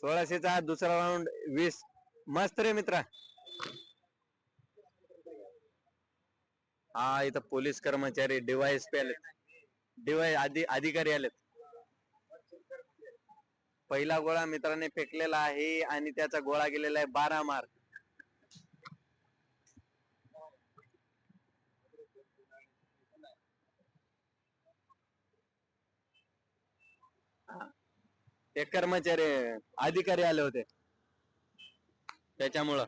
सोळाशेचा दुसरा राऊंड वीस. मस्त रे मित्रा. हा इथं पोलीस कर्मचारी डिवायस पे आलेत डिवाय अधिकारी आलेत. पहिला गोळा मित्राने फेकलेला आहे आणि त्याचा गोळा गेलेला आहे बारा मार्क. एक कर्मचारी अधिकारी आले होते. त्याच्यामुळं.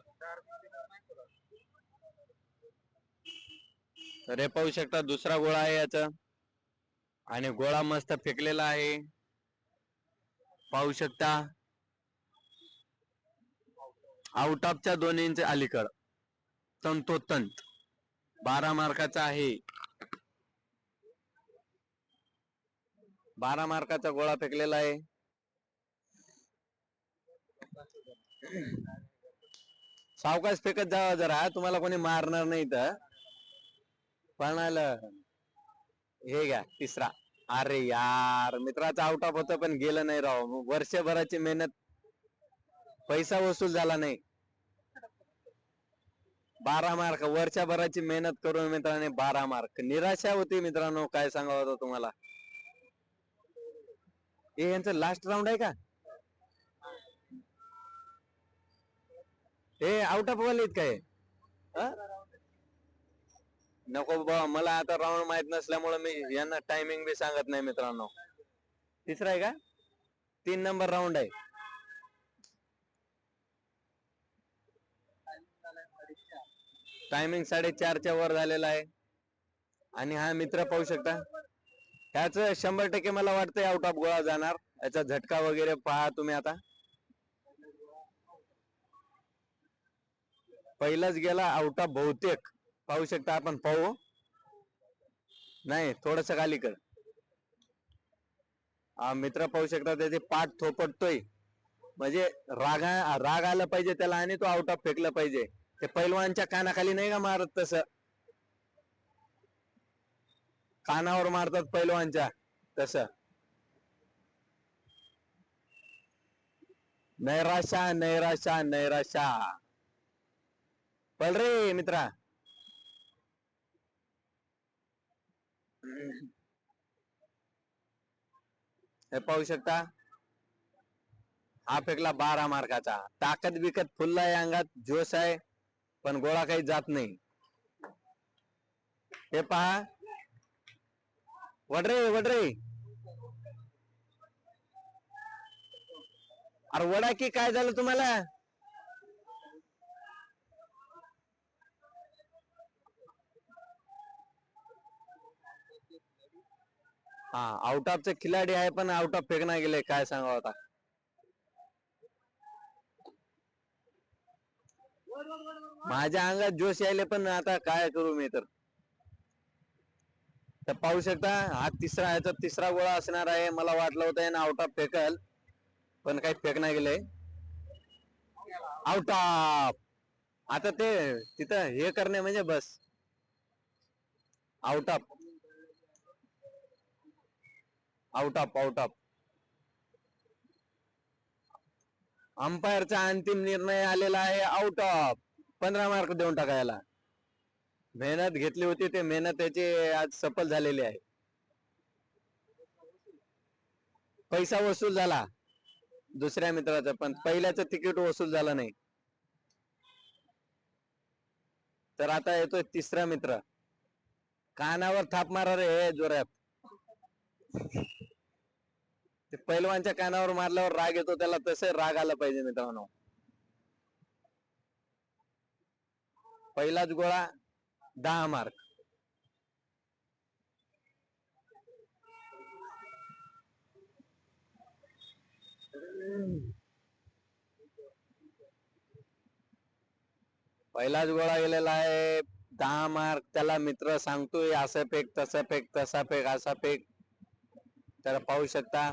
तर हे पाहू शकता दुसरा गोळा आहे याचा. आणि गोळा मस्त फेकलेला आहे. पाहू शकता. आउट ऑफच्या दोन इंच अलीकड. तंतोतंत. बारा मार्काचा आहे. बारा मार्काचा गोळा फेकलेला आहे. सावकाश फेकत जावा जरा तुम्हाला कोणी मारणार नाही तर पण आलं. हे घ्या तिसरा. अरे यार मित्राचा आउट ऑफ होतं पण गेलं नाही राव. वर्षभराची मेहनत पैसा वसूल झाला नाही. बारा मार्क वर्षभराची मेहनत करून मित्राने बारा मार्क. निराशा होती मित्रांनो काय सांगावं होतं तुम्हाला? हे यांचं लास्ट राऊंड आहे का? हे आउट ऑफ वाले काय? हा? नको बाबा मला आता राऊंड माहीत नसल्यामुळे मी यांना टायमिंग बी सांगत नाही मित्रांनो. तिसरा आहे का? तीन नंबर राऊंड आहे. टायमिंग साडेचारच्या वर झालेला आहे. आणि हा मित्र पाहू शकता. ह्याच शंभर टक्के मला वाटतंय आउट ऑफ गोळा जाणार. याचा झटका वगैरे पहा तुम्ही आता. पहिलाच गेला आउट ऑफ बहुतेक. पाहू शकता आपण पाहू. नाही थोडस खाली कर. मित्र पाहू शकता त्याचे पाठ थोपटतोय. म्हणजे रागा राग आला पाहिजे त्याला आणि तो आउट ऑफ फेकलं पाहिजे. ते पैलवानच्या कानाखाली नाही का मारत तस? कानावर मारतात पैलवानच्या तस. नैराशा नैराशा नैराशा पळ रे मित्रा. हे पाहू शकता? हा फेकला बारा मार्काचा. ताकद बिकत फुल्ला आहे अंगात जोश आहे पण गोळा काही जात नाही. हे पहा. वडरे वडरे. अरे वडा की काय झालं तुम्हाला? हा आउट ऑफचे खिलाडी आहे पण आउट ऑफ फेकना गेले काय सांगाव आता? माझ्या अंगात जोश यायले पण आता काय करू मी तर? तर पाहू शकता हा तिसरा याचा तिसरा गोळा असणार आहे मला वाटलं होतं यानं आउट ऑफ फेकल पण काही फेकणार गेले. आउट ऑफ आता ते तिथं हे करणे म्हणजे बस. Out of out of out of अंपायरचा अंतिम निर्णय आलेला आहे आउट ऑफ पंधरा मार्क देऊन टाकायला मेहनत घेतली होती ते मेहनत त्याची आज सफल झालेली आहे. पैसा वसूल झाला दुसऱ्या मित्राचा पण पहिल्याचं तिकीट वसूल झालं नाही. तर आता येतोय तिसरा मित्र. कानावर थाप मारा रे जोरात. ते पैलवानच्या कानावर मारल्यावर राग येतो त्याला तसे राग आला पाहिजे मित्रांनो. पहिलाच गोळा दहा मार्क पहिलाच गोळा गेलेला आहे दहा मार्क त्याला मित्र सांगतोय असं फेक तसं फेक तसा फेक असा फेक. त्याला पाहू शकता.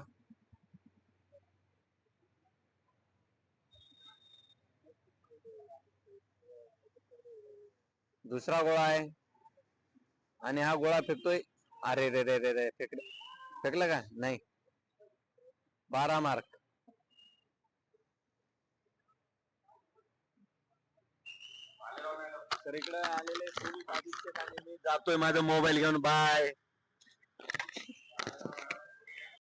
दुसरा गोळा आहे. आणि हा गोळा फेकतोय. अरे रे रे रे रे फेकले. फेकलं का? नाही. बारा मार्क. तर इकडे आलेले मी जातोय माझा मोबाईल घेऊन. बाय.